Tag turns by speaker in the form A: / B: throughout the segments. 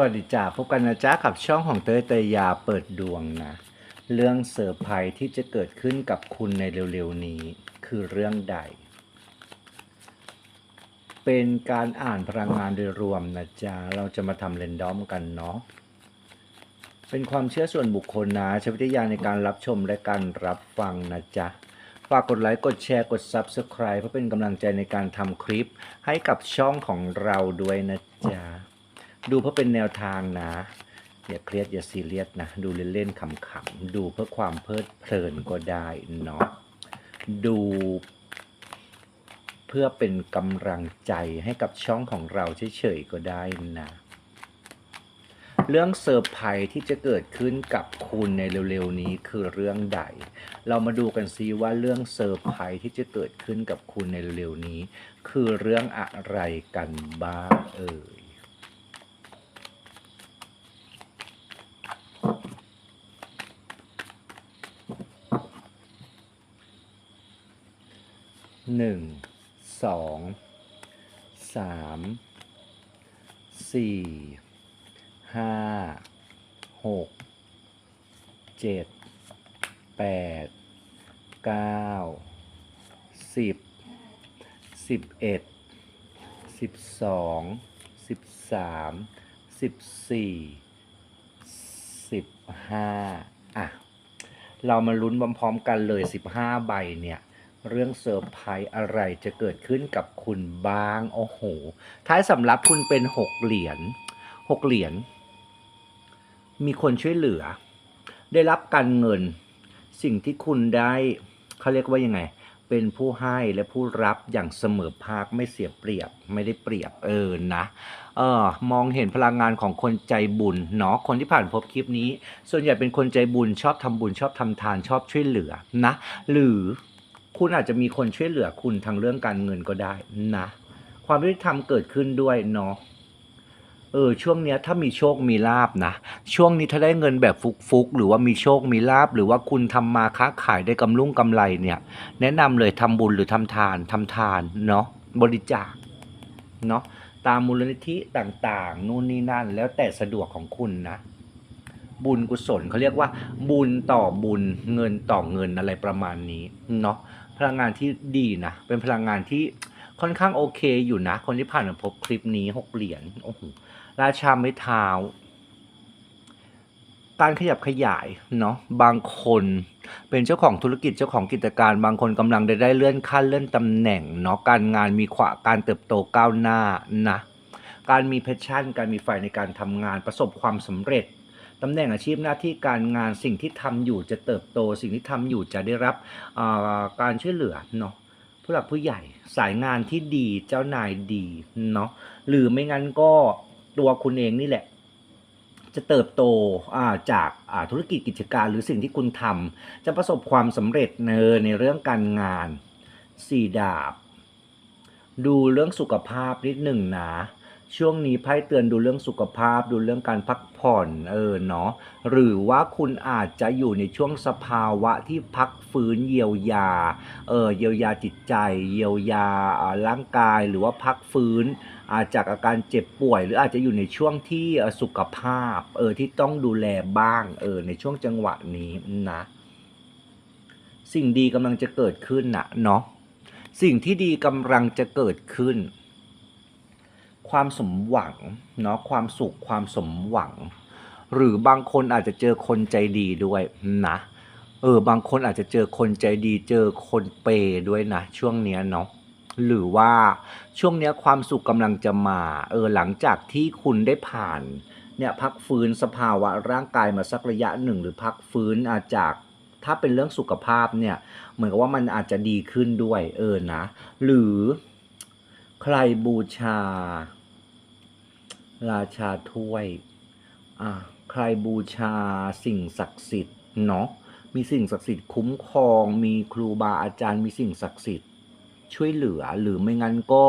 A: วัสดีจ้าพบกันนะจ๊ะกับช่องของเตยเตยยาเปิดดวงนะ เรื่องเซอร์ไพรส์ที่จะเกิดขึ้นกับคุณในเร็วๆนี้คือเรื่องใด เป็นการอ่านพลังงานโดยรวมนะจ๊ะเราจะมาทำเรนดอมกันเนาะเป็นความเชื่อส่วนบุคคลนะใช้วิทยาในการรับชมและการรับฟังนะจ๊ะฝากกดไลค์ กดแชร์ กด Subscribe เพื่อเป็นกำลังใจในการทำคลิปให้กับช่องของเราด้วยนะจ๊ะ ดูเพื่อเป็นแนวทางนะ อย่าเครียดอย่าซีเรียสนะ ดูเล่นๆขำๆดูเพื่อความเพลิดเพลินก็ได้เนาะดูเพื่อเป็นกำลังใจให้กับช่องของเราเฉยๆก็ได้นะ เรื่องเซอร์ไพรส์ที่จะเกิดขึ้นกับคุณในเร็วๆนี้คือเรื่องใด เรามาดูกันซิว่าเรื่องเซอร์ไพรส์ที่จะเกิดขึ้นกับคุณในเร็วๆนี้ คือเรื่องอะไรกันบ้างเอ่ย หนึ่งสองสามสี่ห้าหกเจ็ดแปดเก้าสิบสิบเอ็ดสิบสองสิบสามสิบสี่สิบห้าอะ เรามาลุ้นพร้อมๆกันเลย15ใบเนี่ย เรื่องเซอร์ไพรส์อะไรจะเกิดขึ้นกับคุณบ้าง โอ้โห ท้ายสำรับคุณเป็น6เหรียญ6เหรียญ มีคนช่วยเหลือ ได้รับการเงิน สิ่งที่คุณได้เขาเรียกว่ายังไง เป็นผู้ให้และผู้รับอย่างเสมอภาคไม่เสียเปรียบ ไม่ได้เปรียบเออนะ เออมองเห็นพลังงานของคนใจบุญเนาะ คนที่ผ่านพบคลิปนี้ ส่วนใหญ่เป็นคนใจบุญชอบทำบุญชอบทำทานชอบช่วยเหลือนะ หรือ คุณอาจจะมีคนช่วยเหลือคุณทางเรื่องการเงินก็ได้นะ ความยุติธรรมเกิดขึ้นด้วยเนาะเออช่วงเนี้ยถ้ามีโชคมีลาบนะ ช่วงนี้ถ้าได้เงินแบบฟุกๆหรือว่ามีโชคมีลาบหรือว่าคุณทำมาค้าขายได้กำลุ่งกำไรเนี่ย แนะนำเลยทำบุญหรือทำทานทำทานเนาะบริจาคเนาะตามมูลนิธิต่างๆ นู่นนี่นั่น แล้วแต่สะดวกของคุณนะ บุญกุศลเขาเรียกว่า บุญต่อบุญเงินต่อเงินอะไรประมาณนี้เนาะ พลังงานที่ดีนะ เป็นพลังงานที่ค่อนข้างโอเคอยู่นะ คนที่ผ่านมาพบคลิปนี้หกเหรียญโอ้โหราชาไม้เท้า การขยับขยายเนาะบางคนเป็นเจ้าของธุรกิจเจ้าของกิจการ บางคนกำลังได้ได้เลื่อนขั้นเลื่อนตำแหน่งเนาะการงานมีขวาการเติบโตก้าวหน้านะ การมีแพชชั่น การมีไฟในการทำงานประสบความสำเร็จ ตำแหน่งอาชีพหน้าที่การงานสิ่งที่ทำอยู่จะเติบโต สิ่งที่ทำอยู่จะได้รับการช่วยเหลือเนาะผู้หลักผู้ใหญ่สายงานที่ดีเจ้านายดีเนาะหรือไม่งั้นก็ตัวคุณเองนี่แหละ จะเติบโตาจากาธุรกิจกิจการหรือสิ่งที่คุณทำจะประสบความสำเร็จในในเรื่องการงานสี่ดาบ ดูเรื่องสุขภาพนิดหนึ่งนะ ช่วงนี้ไพ่เตือนดูเรื่องสุขภาพดูเรื่องการพักผ่อนเออเนาะหรือว่าคุณอาจจะอยู่ในช่วงสภาวะที่พักฟื้นเยียวยาเออเยียวยาจิตใจ เยียวยาร่างกายหรือว่าพักฟื้น อาจจากอาการเจ็บป่วย หรืออาจจะอยู่ในช่วงที่สุขภาพเออที่ต้องดูแลบ้างเออในช่วงจังหวะนี้นะสิ่งดีกำลังจะเกิดขึ้นนะเนาะสิ่งที่ดีกำลังจะเกิดขึ้น ความสมหวังเนาะความสุขความสมหวัง หรือบางคนอาจจะเจอคนใจดีด้วยนะเออบางคนอาจจะเจอคนใจดีเจอคนเปย์ด้วยนะช่วงเนี้ยเนาะหรือว่าช่วงเนี้ยความสุขกำลังจะมาเออหลังจากที่คุณได้ผ่านเนี่ยพักฟื้นสภาวะร่างกายมาสักระยะหนึ่ง หรือพักฟื้นอาจจากถ้าเป็นเรื่องสุขภาพเนี่ยเหมือนกับว่ามันอาจจะดีขึ้นด้วยเออนะ หรือใครบูชา ราชาถ้วยอ่าใครบูชาสิ่งศักดิ์สิทธิ์เนาะมีสิ่งศักดิ์สิทธิ์คุ้มครอง มีครูบาอาจารย์มีสิ่งศักดิ์สิทธิ์ช่วยเหลือหรือไม่งั้นก็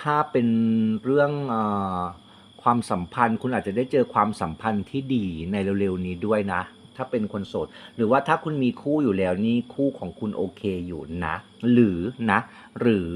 A: ถ้าเป็นเรื่องอความสัมพันธ์ คุณอาจจะได้เจอความสัมพันธ์ที่ดีในเร็วๆนี้ด้วยนะ ถ้าเป็นคนโสด หรือว่าถ้าคุณมีคู่อยู่แล้วนี่คู่ของคุณโอเคอยู่นะ หรือนะ หรือ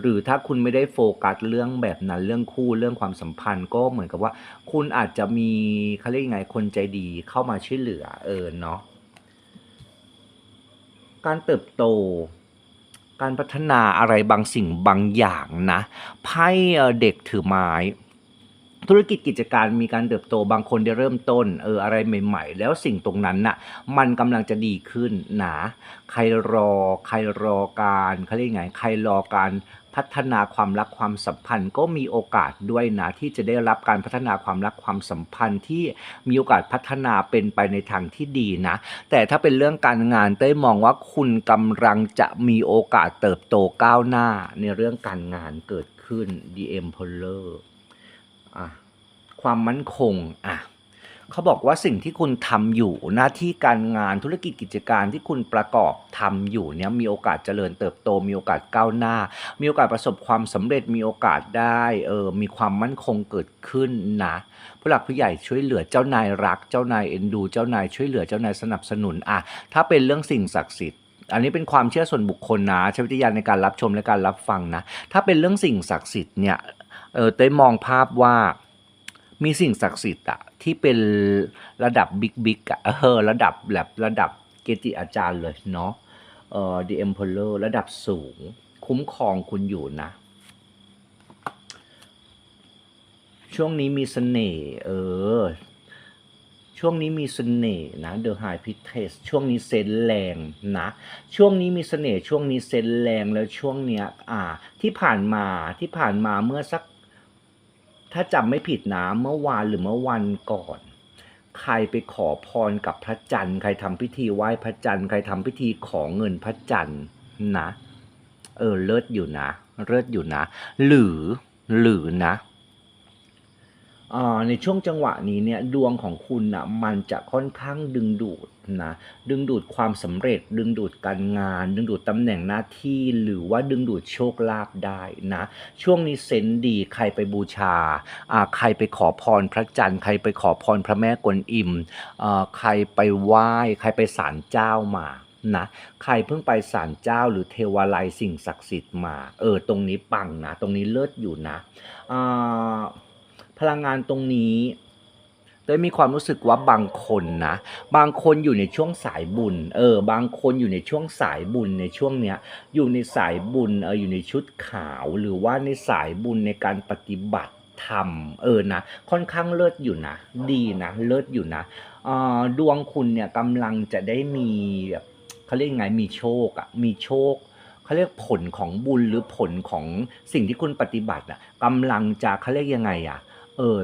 A: หรือถ้าคุณไม่ได้โฟกัสเรื่องแบบนั้นเรื่องคู่เรื่องความสัมพันธ์ ก็เหมือนกับว่า คุณอาจจะมีเขาเรียกยังไงคนใจดีเข้ามาช่วยเหลือเออเนาะการเติบโต การพัฒนาอะไรบางสิ่งบางอย่างนะไพ่เด็กถือไม้ธุรกิจกิจการมีการเติบโตบางคนได้เริ่มต้นเอออะไรใหม่ ๆ แล้วสิ่งตรงนั้นน่ะมันกำลังจะดีขึ้นนะใครรอ ใครรอการเขาเรียกไงใครรอการ พัฒนาความรักความสัมพันธ์ ก็มีโอกาสด้วยนะที่จะได้รับการพัฒนาความรักความสัมพันธ์ที่มีโอกาสพัฒนาเป็นไปในทางที่ดีนะ แต่ถ้าเป็นเรื่องการงานเต้ยมองว่าคุณกำลังจะมีโอกาสเติบโตก้าวหน้าในเรื่องการงานเกิดขึ้น The Emperor อะความมั่นคงอะ เขาบอกว่าสิ่งที่คุณทำอยู่หน้าที่การงานธุรกิจกิจการที่คุณประกอบทำอยู่เนี่ยมีโอกาสเจริญเติบโต มีโอกาสก้าวหน้า มีโอกาสประสบความสำเร็จมีโอกาสได้เออมีความมั่นคงเกิดขึ้นนะผู้หลักผู้ใหญ่ช่วยเหลือเจ้านายรัก เจ้านายเอ็นดู เจ้านายช่วยเหลือเจ้านายสนับสนุนอะถ้าเป็นเรื่องสิ่งศักดิ์สิทธิ์อันนี้เป็นความเชื่อส่วนบุคคลนะใช้วิทยาในการรับชมและการรับฟังนะ ถ้าเป็นเรื่องสิ่งศักดิ์สิทธิ์เนี่ย เออเต้มองภาพว่า มีสิ่งศักดิ์สิทธิ์อะที่เป็นระดับบิ๊กบิ๊กอะเออระดับแบบระดับเกจิอาจารย์เลยเนาะเอ่อ The Emperor ระดับสูง คุ้มครองคุณอยู่นะ ช่วงนี้มีเสน่ห์เออ ช่วงนี้มีเสน่ห์นะ The High Priestess ช่วงนี้เซนแรงนะ ช่วงนี้มีเสน่ห์ช่วงนี้เซนแรงแล้วช่วงเนี้ยอ่า ที่ผ่านมาที่ผ่านมาเมื่อสัก ถ้าจำไม่ผิดนะเมื่อวานหรือเมื่อวันก่อน ใครไปขอพรกับพระจันทร์ใครทำพิธีไหว้พระจันทร์ใครทำพิธีขอเงินพระจันทร์นะ เออเลิศอยู่นะ เลิศอยู่นะ หรือหรือนะ ในช่วงจังหวะนี้เนี่ยดวงของคุณนะมันจะค่อนข้างดึงดูดนะดึงดูดความสำเร็จ ดึงดูดการงาน ดึงดูดตำแหน่งหน้าที่ หรือว่าดึงดูดโชคลาภได้นะช่วงนี้เซนดีใครไปบูชาอ่าใครไปขอพรพระจันทร์ใครไปขอพรพระแม่กวนอิมอ่าใครไปไหว้ใครไปศาลเจ้ามานะใครเพิ่งไปศาลเจ้าหรือเทวาลัยสิ่งศักดิ์สิทธิ์มา เออตรงนี้ปังนะ ตรงนี้เลิศอยู่นะอ่า พลังงานตรงนี้เต้ยมีความรู้สึกว่าบางคนนะ บางคนอยู่ในช่วงสายบุญ เออ บางคนอยู่ในช่วงสายบุญในช่วงเนี้ย อยู่ในสายบุญ เออ อยู่ในชุดขาว หรือว่าในสายบุญในการปฏิบัติธรรม เออ นะ ค่อนข้างเลิศอยู่นะ ดีนะ เลิศอยู่นะอ่าดวงคุณเนี่ยกำลังจะได้มีแบบเขาเรียกไง มีโชคอะมีโชคเขาเรียกผลของบุญหรือผลของสิ่งที่คุณปฏิบัติอะกำลังจะเขาเรียกยังไงอะ เออ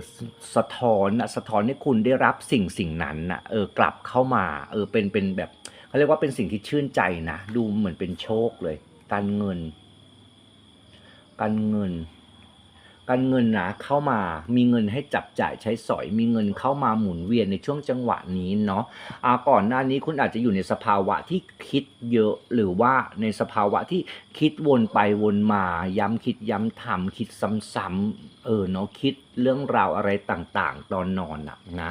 A: สะท้อนนะสะท้อนให้คุณได้รับสิ่งสิ่งนั้นนะเออกลับเข้ามา เออเป็นเป็นแบบเขาเรียกว่าเป็นสิ่งที่ชื่นใจนะ ดูเหมือนเป็นโชคเลย การเงิน การเงิน การเงินนะเข้ามา มีเงินให้จับจ่ายใช้สอย มีเงินเข้ามาหมุนเวียนในช่วงจังหวะนี้เนาะอ่าก่อนหน้านี้คุณอาจจะอยู่ในสภาวะที่คิดเยอะหรือว่าในสภาวะที่คิดวนไปวนมา ย้ำคิดย้ำทำคิดซ้ำๆเออเนาะคิดเรื่องราวอะไรต่างๆ ตอนนอนนะนะ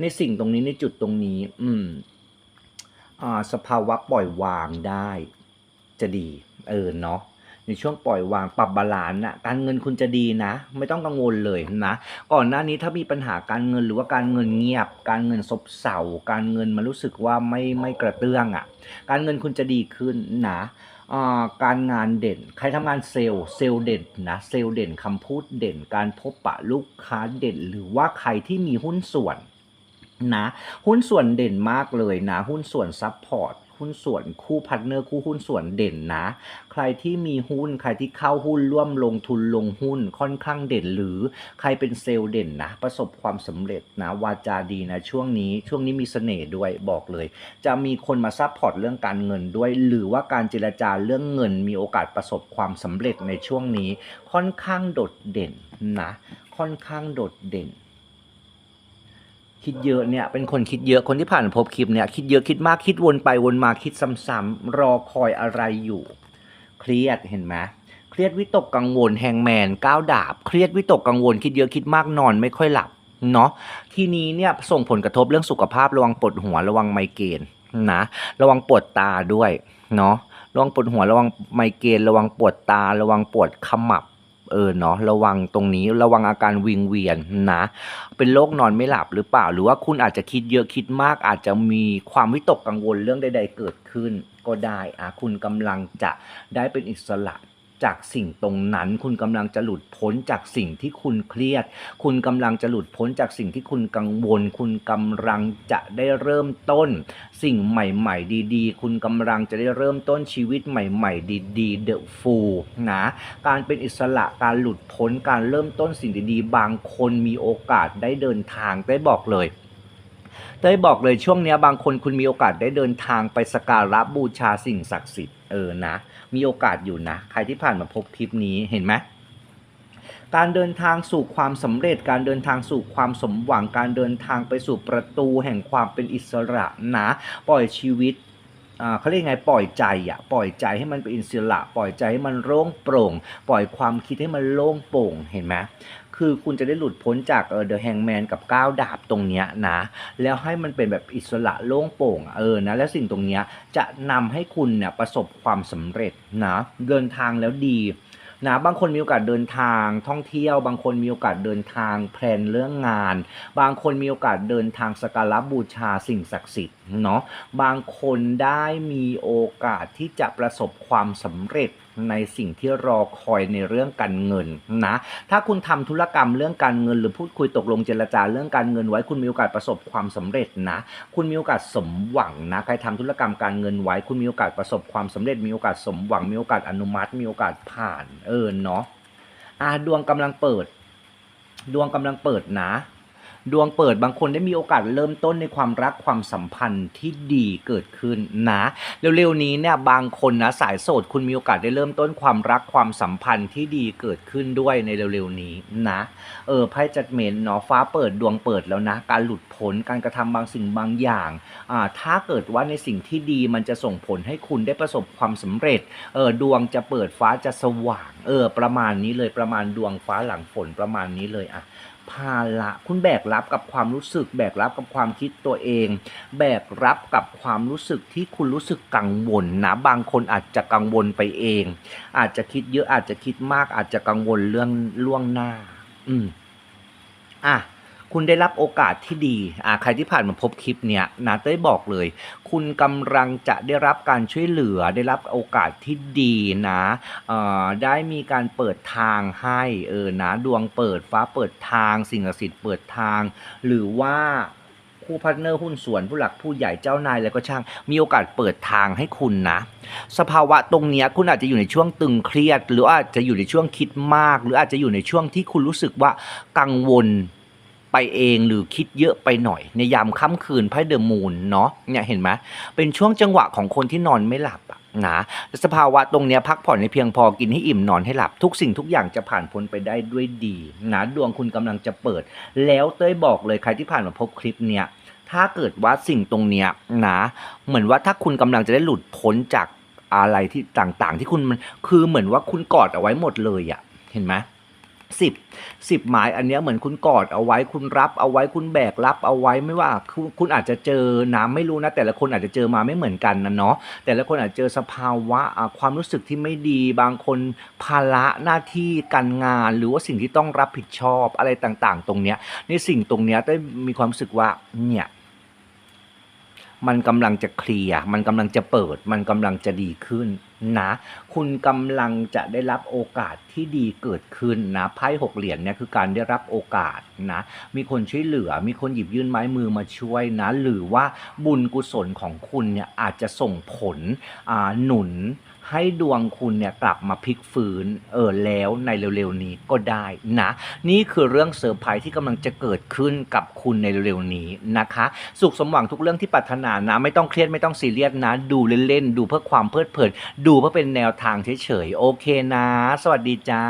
A: ในสิ่งตรงนี้ในจุดตรงนี้ อืมอ่าสภาวะปล่อยวางได้ จะดี เออเนาะ ในช่วงปล่อยวางปรับบาลานซ์นะการเงินคุณจะดีนะ ไม่ต้องกังวลเลยนะก่อนหน้านี้ถ้ามีปัญหาการเงินหรือว่าการเงินเงียบ การเงินซบเซาการเงินมันรู้สึกว่าไม่ไม่กระเตื้องอะ่ะ การเงินคุณจะดีขึ้นนะการงานเด่น ใครทำงานเซลล์เซลล์เด่นนะเซลล์เด่นคำพูดเด่น การพบปะลูกค้าเด่น หรือว่าใครที่มีหุ้นส่วนนะหุ้นส่วนเด่นมากเลยนะ หุ้นส่วนซับพอร์ต หุ้นส่วนคู่พาร์ทเนอร์คู่หุ้นส่วนเด่นนะ ใครที่มีหุ้นใครที่เข้าหุ้นร่วมลงทุนลงหุ้นค่อนข้างเด่น หรือใครเป็นเซลล์เด่นนะ ประสบความสำเร็จนะวาจาดีนะช่วงนี้ช่วงนี้มีเสน่ห์ด้วยบอกเลย จะมีคนมาซัพพอร์ตเรื่องการเงินด้วย หรือว่าการเจรจาเรื่องเงิน มีโอกาสประสบความสำเร็จในช่วงนี้ ค่อนข้างโดดเด่นนะ ค่อนข้างโดดเด่น คิดเยอะเนี่ยเป็นคนคิดเยอะคนที่ผ่านพบคลิปเนี่ยคิดเยอะคิดมากคิดวนไปวนมาคิดซ้ำๆรอคอยอะไรอยู่ เครียดเห็นไหมเครียดวิตกกังวลแฮงแมนก้าวดาบ เครียดวิตกกังวลคิดเยอะคิดมากนอนไม่ค่อยหลับเนาะทีนี้เนี่ยส่งผลกระทบเรื่องสุขภาพระวังปวดหัวระวังไมเกรนนะระวังปวดตาด้วยเนาะระวังปวดหัวระวังไมเกรนระวังปวดตา ระวังปวดขมับ เออเนาะระวังตรงนี้ระวังอาการวิงเวียนนะ เป็นโรคนอนไม่หลับหรือเปล่า หรือว่าคุณอาจจะคิดเยอะคิดมาก อาจจะมีความวิตกกังวลเรื่องใด ๆ เกิดขึ้นก็ได้อะคุณกำลังจะได้เป็นอิสระ จากสิ่งตรงนั้น คุณกำลังจะหลุดพ้นจากสิ่งที่คุณเครียด คุณกำลังจะหลุดพ้นจากสิ่งที่คุณกังวล คุณกำลังจะได้เริ่มต้น สิ่งใหม่ ๆ ดี ๆ คุณกำลังจะได้เริ่มต้นชีวิตใหม่ ๆ ดีๆ The Full นะการเป็นอิสระการหลุดพ้นการเริ่มต้นสิ่งดีๆ บางคนมีโอกาสได้เดินทางได้บอกเลย ได้บอกเลยช่วงนี้บางคนคุณมีโอกาสได้เดินทางไปสการะบูชาสิ่งศักดิ์สิทธิ์เออนะ มีโอกาสอยู่นะ ใครที่ผ่านมาพบคลิปนี้เห็นไหมการเดินทางสู่ความสำเร็จ การเดินทางสู่ความสมหวัง การเดินทางไปสู่ประตูแห่งความเป็นอิสระนะ ปล่อยชีวิตอ่าเขาเรียกไงปล่อยใจอะปล่อยใจให้มันเป็นอิสระ ปล่อยใจให้มันโล่งโปร่ง ปล่อยความคิดให้มันโล่งโปร่งเห็นไหม คือคุณจะได้หลุดพ้นจากเออ The Hangman กับก้าวดาบตรงเนี้ยนะ แล้วให้มันเป็นแบบอิสระโล่งโปร่งเออนะแล้วสิ่งตรงเนี้ยจะนำให้คุณเนี่ยประสบความสำเร็จนะเดินทางแล้วดีนะบางคนมีโอกาสเดินทางท่องเที่ยว บางคนมีโอกาสเดินทางแพลนเรื่องงาน บางคนมีโอกาสเดินทางสักการะบูชาสิ่งศักดิ์สิทธิ์เนาะบางคนได้มีโอกาสที่จะประสบความสำเร็จ ในสิ่งที่รอคอยในเรื่องการเงินนะ ถ้าคุณทำธุรกรรมเรื่องการเงิน หรือพูดคุยตกลงเจรจาเรื่องการเงินไว้คุณมีโอกาสประสบความสำเร็จนะ คุณมีโอกาสสมหวังนะ ใครทำธุรกรรมการเงินไว้ คุณมีโอกาสประสบความสำเร็จ มีโอกาสสมหวัง มีโอกาสอนุมัติ มีโอกาสผ่าน เออเนาะอาดวงกำลังเปิด ดวงกำลังเปิดนะ ดวงเปิดบางคนได้มีโอกาสเริ่มต้นในความรักความสัมพันธ์ที่ดีเกิดขึ้นนะเร็วๆนี้เนี่ยบางคนนะสายโสดคุณมีโอกาสได้เริ่มต้นความรักความสัมพันธ์ที่ดีเกิดขึ้นด้วยในเร็วๆนี้นะเออไพ่จัดเมนเนาะฟ้าเปิดดวงเปิดแล้วนะการหลุดพ้นการกระทำบางสิ่งบางอย่างอ่าถ้าเกิดว่าในสิ่งที่ดีมันจะส่งผลให้คุณได้ประสบความสำเร็จเออดวงจะเปิดฟ้าจะสว่างเออประมาณนี้เลยประมาณดวงฟ้าหลังฝนประมาณนี้เลยอะ ภาระคุณแบกรับกับความรู้สึก แบกรับกับความคิดตัวเอง แบกรับกับความรู้สึกที่คุณรู้สึกกังวลนะ บางคนอาจจะกังวลไปเอง อาจจะคิดเยอะอาจจะคิดมากอาจจะกังวลเรื่องล่วงหน้า อืมอะ คุณได้รับโอกาสที่ดีอ่าใครที่ผ่านมาพบคลิปเนี้ยนะเต้บอกเลย คุณกำลังจะได้รับการช่วยเหลือ ได้รับโอกาสที่ดีนะเอ่อได้มีการเปิดทางให้เออนะดวงเปิดฟ้าเปิดทาง สิ่งศักดิ์สิทธิ์เปิดทาง หรือว่าคู่พาร์ทเนอร์หุ้นส่วนผู้หลักผู้ใหญ่เจ้านายแล้วก็ช่าง มีโอกาสเปิดทางให้คุณนะ สภาวะตรงนี้คุณอาจจะอยู่ในช่วงตึงเครียด หรืออาจจะอยู่ในช่วงคิดมาก หรืออาจจะอยู่ในช่วงที่คุณรู้สึกว่ากังวล ไปเองหรือคิดเยอะไปหน่อย ในยามค่ำคืนไพ่เดอะมูนเนาะเนี่ยเห็นไหมเป็นช่วงจังหวะของคนที่นอนไม่หลับอะนะสภาวะตรงเนี้ยพักผ่อนให้เพียงพอกินให้อิ่มนอนให้หลับ ทุกสิ่งทุกอย่างจะผ่านพ้นไปได้ด้วยดีนะดวงคุณกำลังจะเปิด แล้วเต้ยบอกเลยใครที่ผ่านมาพบคลิปเนี้ยถ้าเกิดว่าสิ่งตรงเนี้ยนะเหมือนว่าถ้าคุณกำลังจะได้หลุดพ้นจากอะไรที่ต่างๆ ที่คุณมันคือเหมือนว่าคุณกอดเอาไว้หมดเลยอะ่ะเห็นไหม สิบสิบหมายอันเนี้ยเหมือนคุณกอดเอาไว้คุณรับเอาไว้คุณแบกรับเอาไว้ไม่ว่าคุณคุณอาจจะเจอน้ำไม่รู้นะ แต่ละคนอาจจะเจอมาไม่เหมือนกันนะเนาะแต่ละคนอาจจะเจอสภาวะะความรู้สึกที่ไม่ดีบางคนภาระหน้าที่การงาน หรือว่าสิ่งที่ต้องรับผิดชอบอะไรต่างๆ ตรงเนี้ยในสิ่งตรงเนี้ยได้มีความรู้สึกว่าเนี่ยมันกำลังจะเคลียร์ มันกำลังจะเปิด มันกำลังจะดีขึ้นนะคุณกำลังจะได้รับโอกาสที่ดีเกิดขึ้นนะไพ่หกเหรียญเนี่ยคือการได้รับโอกาสนะมีคนช่วยเหลือ มีคนหยิบยื่นไม้มือมาช่วยนะหรือว่าบุญกุศลของคุณเนี่ยอาจจะส่งผลอ่าหนุนให้ดวงคุณเนี่ยกลับมาพลิกฟื้นเออแล้วในเร็วๆนี้ก็ได้นะ นี่คือเรื่องเซอร์ไพรส์ที่กำลังจะเกิดขึ้นกับคุณในเร็วๆนี้นะคะ สุขสมหวังทุกเรื่องที่ปรารถนานะ ไม่ต้องเครียดไม่ต้องซีเรียสนะ ดูเล่นๆ ดูเพื่อความเพลิดเพลินดูเพื่อเป็นแนวทางเฉยๆ โอเคนะ สวัสดีจ้า